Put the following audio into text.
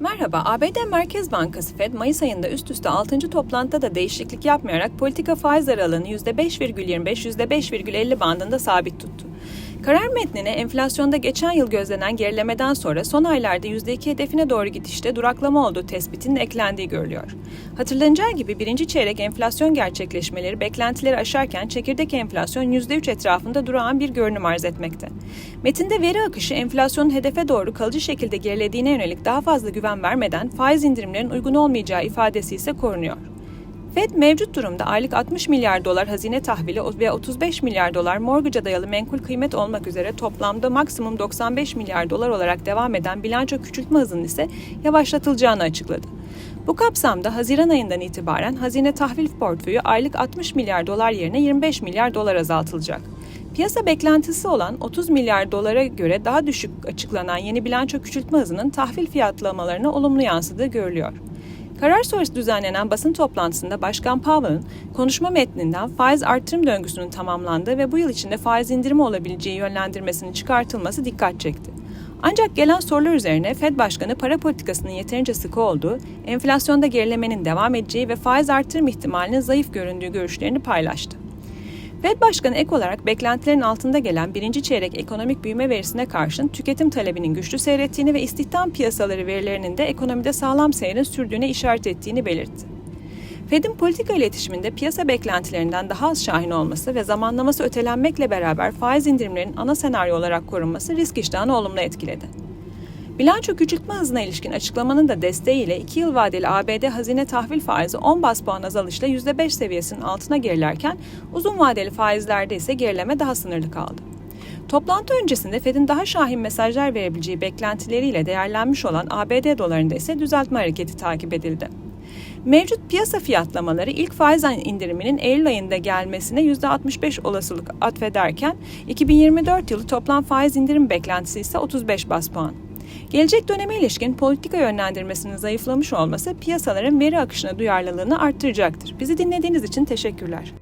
Merhaba, ABD Merkez Bankası Fed, Mayıs ayında üst üste 6. toplantıda da değişiklik yapmayarak politika faiz aralığını %5,25-%5,50 bandında sabit tuttu. Karar metnine enflasyonda geçen yıl gözlenen gerilemeden sonra son aylarda %2 hedefine doğru gidişte duraklama olduğu tespitinin eklendiği görülüyor. Hatırlanacağı gibi birinci çeyrek enflasyon gerçekleşmeleri beklentileri aşarken çekirdek enflasyon %3 etrafında durağan bir görünüm arz etmekte. Metinde veri akışı enflasyonun hedefe doğru kalıcı şekilde gerilediğine yönelik daha fazla güven vermeden faiz indirimlerin uygun olmayacağı ifadesi ise korunuyor. Fed mevcut durumda aylık 60 milyar dolar hazine tahvili ve 35 milyar dolar mortgage'a dayalı menkul kıymet olmak üzere toplamda maksimum 95 milyar dolar olarak devam eden bilanço küçültme hızının ise yavaşlatılacağını açıkladı. Bu kapsamda Haziran ayından itibaren hazine tahvil portföyü aylık 60 milyar dolar yerine 25 milyar dolar azaltılacak. Piyasa beklentisi olan 30 milyar dolara göre daha düşük açıklanan yeni bilanço küçültme hızının tahvil fiyatlamalarına olumlu yansıdığı görülüyor. Karar sonrası düzenlenen basın toplantısında Başkan Powell'ın konuşma metninden faiz artırım döngüsünün tamamlandığı ve bu yıl içinde faiz indirimi olabileceği yönlendirmesinin çıkartılması dikkat çekti. Ancak gelen sorular üzerine Fed Başkanı para politikasının yeterince sıkı olduğu, enflasyonda gerilemenin devam edeceği ve faiz artırım ihtimalinin zayıf göründüğü görüşlerini paylaştı. Fed Başkanı ek olarak beklentilerin altında gelen birinci çeyrek ekonomik büyüme verisine karşın tüketim talebinin güçlü seyrettiğini ve istihdam piyasaları verilerinin de ekonomide sağlam seyrin sürdüğüne işaret ettiğini belirtti. Fed'in politika iletişiminde piyasa beklentilerinden daha az şahin olması ve zamanlaması ötelenmekle beraber faiz indirimlerinin ana senaryo olarak korunması risk iştahını olumlu etkiledi. Bilanço küçültme hızına ilişkin açıklamanın da desteğiyle 2 yıl vadeli ABD hazine tahvil faizi 10 bas puan azalışla %5 seviyesinin altına gerilerken uzun vadeli faizlerde ise gerileme daha sınırlı kaldı. Toplantı öncesinde Fed'in daha şahin mesajlar verebileceği beklentileriyle değerlenmiş olan ABD dolarında ise düzeltme hareketi takip edildi. Mevcut piyasa fiyatlamaları ilk faiz indiriminin Eylül ayında gelmesine %65 olasılık atfederken 2024 yılı toplam faiz indirim beklentisi ise 35 bas puan. Gelecek döneme ilişkin politika yönlendirmesinin zayıflamış olması piyasaların veri akışına duyarlılığını arttıracaktır. Bizi dinlediğiniz için teşekkürler.